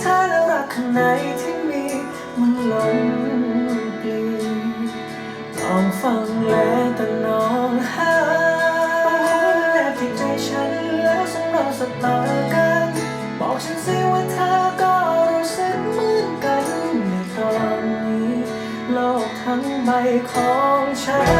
เธอรักคนไหนที่มีมันหลงกลีลองฟังแล้วแต่น้องหาบางคนแนบที่ใจฉันแล้วสังเราสตากัน บอกฉันสิว่าเธอก็รู้สึกเหมือนกันในตอนนี้ โลกทั้งใบของฉัน